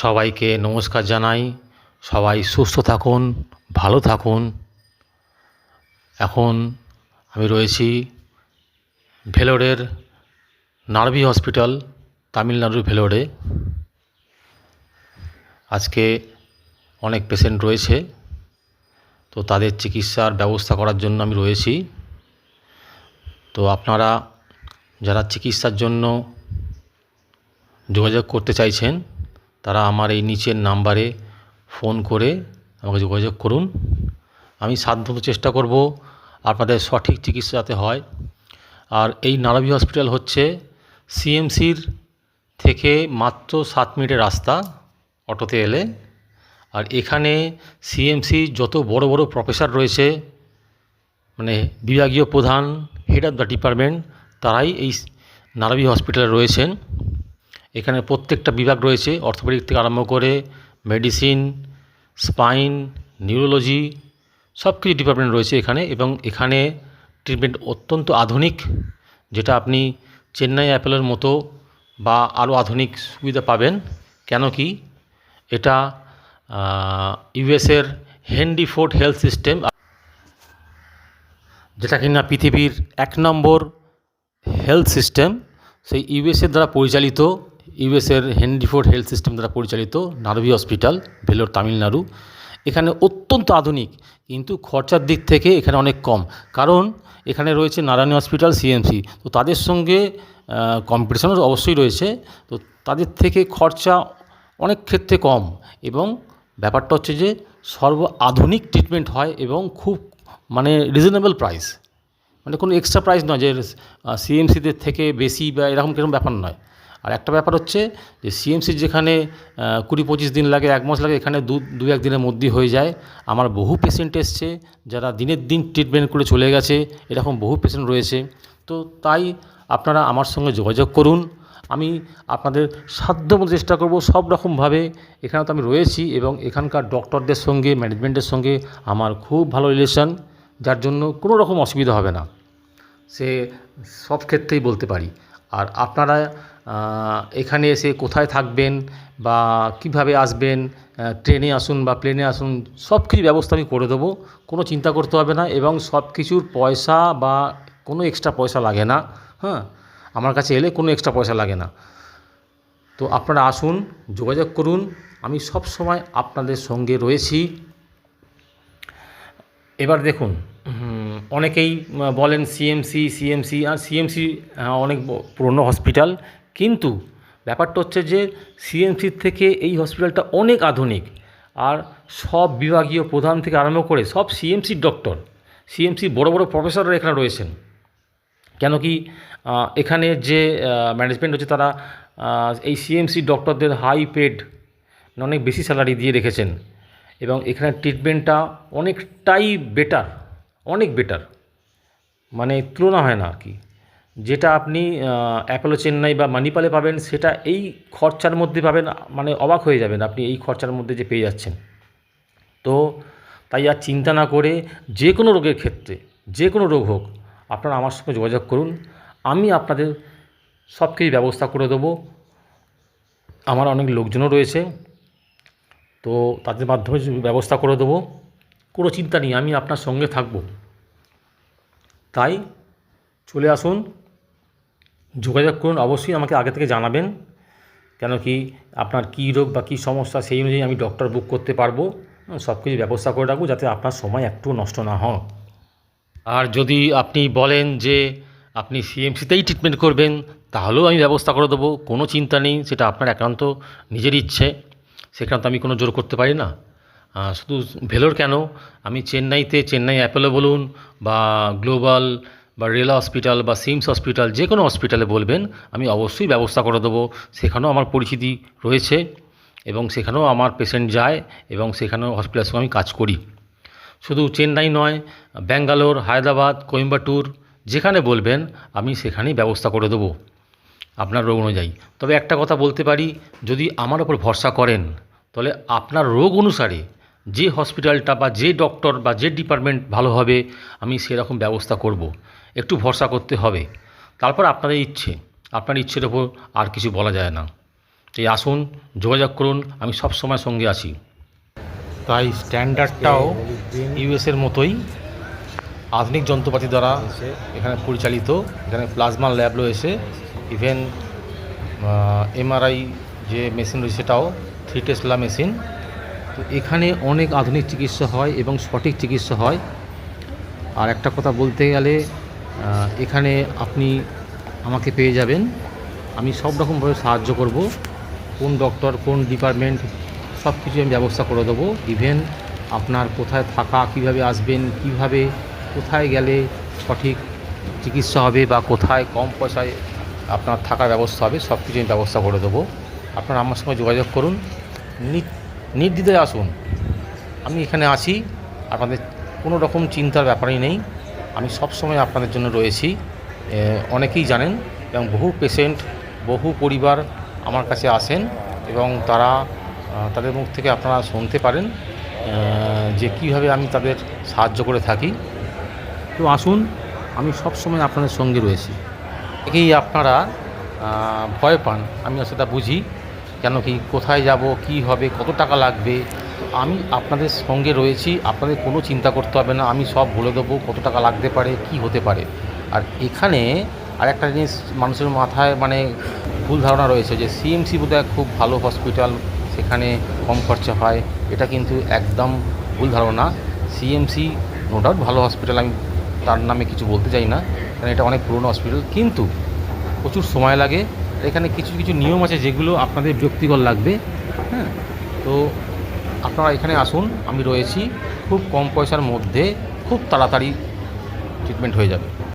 সবাইকে নমস্কার জানাই। সবাই সুস্থ থাকুন, ভালো থাকুন। এখন আমি রয়েছি ভেলোরের নার্ভি হসপিটাল তামিলনাড়ুর ভেলোরে। আজকে অনেক পেশেন্ট রয়েছে, তো তাদের চিকিৎসার ব্যবস্থা করার জন্য আমি রয়েছি। তো আপনারা যারা চিকিৎসার জন্য যোগাযোগ করতে চাইছেন তারা আমার এই নিচের নাম্বারে ফোন করে আমাকে যোগাযোগ করুন। আমি সাধ্যমতো চেষ্টা করব আপনাদের সঠিক চিকিৎসা যাতে হয়। আর এই নারভি হসপিটাল হচ্ছে সিএমসির থেকে মাত্র সাত মিনিটের রাস্তা অটোতে এলে। আর এখানে সিএমসি যত বড় বড় প্রফেসর রয়েছে মানে বিভাগীয় প্রধান হেড অফ দ্য ডিপার্টমেন্ট তারাই এই নারভি হসপিটালে রয়েছেন। এখানে প্রত্যেকটা বিভাগ রয়েছে, অর্থোপেডিক থেকে আরম্ভ করে মেডিসিন, স্পাইন, নিউরোলজি সব কিছু ডিপার্টমেন্ট রয়েছে এখানে এবং এখানে ট্রিটমেন্ট অত্যন্ত আধুনিক, যেটা আপনি চেন্নাই অ্যাপেলের মতো বা আরও আধুনিক সুবিধা পাবেন। কেন কি? এটা ইউএসের হেনরি ফোর্ড হেলথ সিস্টেম, যেটা কিনা পৃথিবীর এক নম্বর হেলথ সিস্টেম, সেই ইউএসএর দ্বারা পরিচালিত ইউএসের হেনরিফোর্ড হেলথ সিস্টেম দ্বারা পরিচালিত নারভি হসপিটাল, ভেলোর তামিলনাড়ু। এখানে অত্যন্ত আধুনিক, কিন্তু খরচার দিক থেকে এখানে অনেক কম। কারণ এখানে রয়েছে নারায়ণী হসপিটাল, সিএমসি। তো তাদের সঙ্গে কম্পিটিশনও অবশ্যই রয়েছে। তো তাদের থেকে খরচা অনেক ক্ষেত্রে কম এবং ব্যাপারটা হচ্ছে যে সর্ব আধুনিক ট্রিটমেন্ট হয় এবং খুব মানে রিজনেবল প্রাইস মানে কোনো এক্সট্রা প্রাইস নয় যে সিএমসিদের থেকে বেশি বা এরকম কীরকম ব্যাপার নয়। আর একটা ব্যাপার হচ্ছে যে সিএমসির যেখানে কুড়ি পঁচিশ দিন লাগে, এক মাস লাগে, এখানে দু দু এক দিনের মধ্যেই হয়ে যায়। আমার বহু পেশেন্ট এসছে, যারা দিনের দিন ট্রিটমেন্ট করে চলে গেছে, এরকম বহু পেশেন্ট রয়েছে। তো তাই আপনারা আমার সঙ্গে যোগাযোগ করুন। আমি আপনাদের সাধ্যমতো চেষ্টা করব সব রকমভাবে। এখানে তো আমি রয়েছি এবং এখানকার ডক্টরদের সঙ্গে ম্যানেজমেন্টের সঙ্গে আমার খুব ভালো রিলেশন যার জন্য কোনো রকম অসুবিধা হবে না। সে সব ক্ষেত্রেই বলতে পারি। আর আপনারা এখানে এসে কোথায় থাকবেন বা কীভাবে আসবেন ট্রেনে আসুন বা প্লেনে আসুন সব কিছু ব্যবস্থা আমি করে দেবো, কোনো চিন্তা করতে হবে না এবং সব কিছুর পয়সা বা কোনো এক্সট্রা পয়সা লাগে না হ্যাঁ? আমার কাছে এলে কোনো এক্সট্রা পয়সা লাগে না। তো আপনারা আসুন, যোগাযোগ করুন, আমি সব সময় আপনাদের সঙ্গে রয়েছি। এবার দেখুন, অনেকেই বলেন সিএমসি সিএমসি আর সিএমসি অনেক পুরনো হসপিটাল কিন্তু ব্যাপারটা হচ্ছে যে সিএমসির থেকে এই হসপিটালটা অনেক আধুনিক, আর সব বিভাগীয় প্রধান থেকে আরম্ভ করে সব সিএমসির ডক্টর সিএমসি বড় বড় প্রফেসররা এখানে রয়েছেন। কেন কি এখানে যে ম্যানেজমেন্ট হচ্ছে তারা এই সিএমসি ডক্টরদের হাই পেড অনেক বেশি স্যালারি দিয়ে রেখেছেন। এবং এখানে ট্রিটমেন্টটা অনেকটাই বেটার অনেক বেটার মানে তুলনা হয় না আর কি। যেটা আপনি অ্যাপোলো চেন্নাই বা মানিপালে পাবেন, সেটা এই খরচার মধ্যে পাবেন মানে অবাক হয়ে যাবেন আপনি এই খরচার মধ্যে যে পেয়ে যাচ্ছেন। তো তাই আর চিন্তা না করে যে কোনো রোগের ক্ষেত্রে, যে কোনো রোগ হোক, আপনারা আমার সঙ্গে যোগাযোগ করুন। আমি আপনাদের সব কিছু ব্যবস্থা করে দেবো। আমার অনেক লোকজনও রয়েছে। তো তাদের মাধ্যমে ব্যবস্থা করে দেবো, কোনো চিন্তা নেই, আমি আপনার সঙ্গে থাকব। তাই চলে আসুন, যোগাযোগ করুন, অবশ্যই আমাকে আগে থেকে জানাবেন কেন কি আপনার কী রোগ বা কী সমস্যা, সেই অনুযায়ী আমি ডক্টর বুক করতে পারব, সব কিছু ব্যবস্থা করে রাখব যাতে আপনার সময় একটু নষ্ট না হয়। আর যদি আপনি বলেন যে আপনি সিএমসিতেই ট্রিটমেন্ট করবেন, তাহলেও আমি ব্যবস্থা করে দেবো, কোনো চিন্তা নেই, সেটা আপনার একান্ত নিজের ইচ্ছে। সেখানে তো আমি কোনো জোর করতে পারি না। শুধু ভেলোর কেন? আমি চেন্নাইতে, চেন্নাই অ্যাপোলো বলুন বা গ্লোবাল বা রেলা হসপিটাল বা সিমস হসপিটাল, যে কোনো হসপিটালে বলবেন, আমি অবশ্যই ব্যবস্থা করে দেবো। সেখানেও আমার পরিচিতি রয়েছে এবং সেখানেও আমার পেশেন্ট যায় এবং সেখানেও হসপিটালের সঙ্গে আমি কাজ করি। শুধু চেন্নাই নয়, ব্যাঙ্গালোর, হায়দ্রাবাদ, কোয়েম্বাটুর, যেখানে বলবেন, আমি সেখানেই ব্যবস্থা করে দেবো। আপনার রোগ অনুযায়ী। তবে একটা কথা বলতে পারি, যদি আমার ওপর ভরসা করেন, তাহলে আপনার রোগ অনুসারে যে হসপিটালটা বা যে ডক্টর বা যে ডিপার্টমেন্ট ভালো হবে, আমি সেরকম ব্যবস্থা করব। একটু ভরসা করতে হবে। তারপর আপনাদের ইচ্ছে, আপনার ইচ্ছের ওপর আর কিছু বলা যায় না। এই আসুন, যোগাযোগ করুন, আমি সব সময় সঙ্গে আছি। তাই স্ট্যান্ডার্ডটাও ইউএসের মতোই আধুনিক যন্ত্রপাতি দ্বারা এখানে পরিচালিত, এখানে প্লাজমা ল্যাব রয়েছে। ইভেন এমআরআই যে মেশিন রয়েছে সেটাও থ্রি টেসলা মেশিন তো এখানে অনেক আধুনিক চিকিৎসা হয় এবং সঠিক চিকিৎসা হয়। আর একটা কথা বলতে গেলে এখানে আপনি আমাকে পেয়ে যাবেন। আমি সব রকমভাবে সাহায্য করব। কোন ডক্টর কোন ডিপার্টমেন্ট সব কিছু আমি ব্যবস্থা করে দেবো। ইভেন আপনার কোথায় থাকা, কীভাবে আসবেন, কীভাবে কোথায় গেলে সঠিক চিকিৎসা হবে বা কোথায় কম পয়সায় আপনার থাকার ব্যবস্থা হবে সব কিছু আমি ব্যবস্থা করে দেবো। আপনারা আমার সঙ্গে যোগাযোগ করুন নির্দ্বিধায় আসুন। আমি এখানে আছি, আপনাদের কোনো রকম চিন্তার ব্যাপারই নেই। আমি সব সময় আপনাদের জন্য রয়েছি। অনেকেই জানেন এবং বহু পেশেন্ট বহু পরিবার আমার কাছে আসেন এবং তারা তাদের মুখ থেকে আপনারা শুনতে পারেন যে কীভাবে আমি তাদের সাহায্য করে থাকি। তো আসুন, আমি সব সময় আপনাদের সঙ্গে রয়েছি। একেই আপনারা ভয় পান। আমি সেটা বুঝি। কেন কি, কোথায় যাব, কি হবে, কত টাকা লাগবে? আমি আপনাদের সঙ্গে রয়েছি, আপনাদের কোনো চিন্তা করতে হবে না। আমি সব বলে দেবো কত টাকা লাগতে পারে, কি হতে পারে। আর এখানে আর একটা জিনিস মানুষের মাথায় মানে ভুল ধারণা রয়েছে যে সিএমসি বোধহয় খুব ভালো হসপিটাল সেখানে কম খরচা হয়। এটা কিন্তু একদম ভুল ধারণা। সিএমসি নো ডাউট ভালো হসপিটাল আমি তার নামে কিছু বলতে চাই না। কারণ এটা অনেক পুরনো হসপিটাল কিন্তু প্রচুর সময় লাগে। এখানে কিছু কিছু নিয়ম আছে যেগুলো আপনাদের বিরক্তিকর লাগবে হ্যাঁ? তো আপনারা এখানে আসুন, আমি রয়েছি। খুব কম পয়সার মধ্যে খুব তাড়াতাড়ি ট্রিটমেন্ট হয়ে যাবে।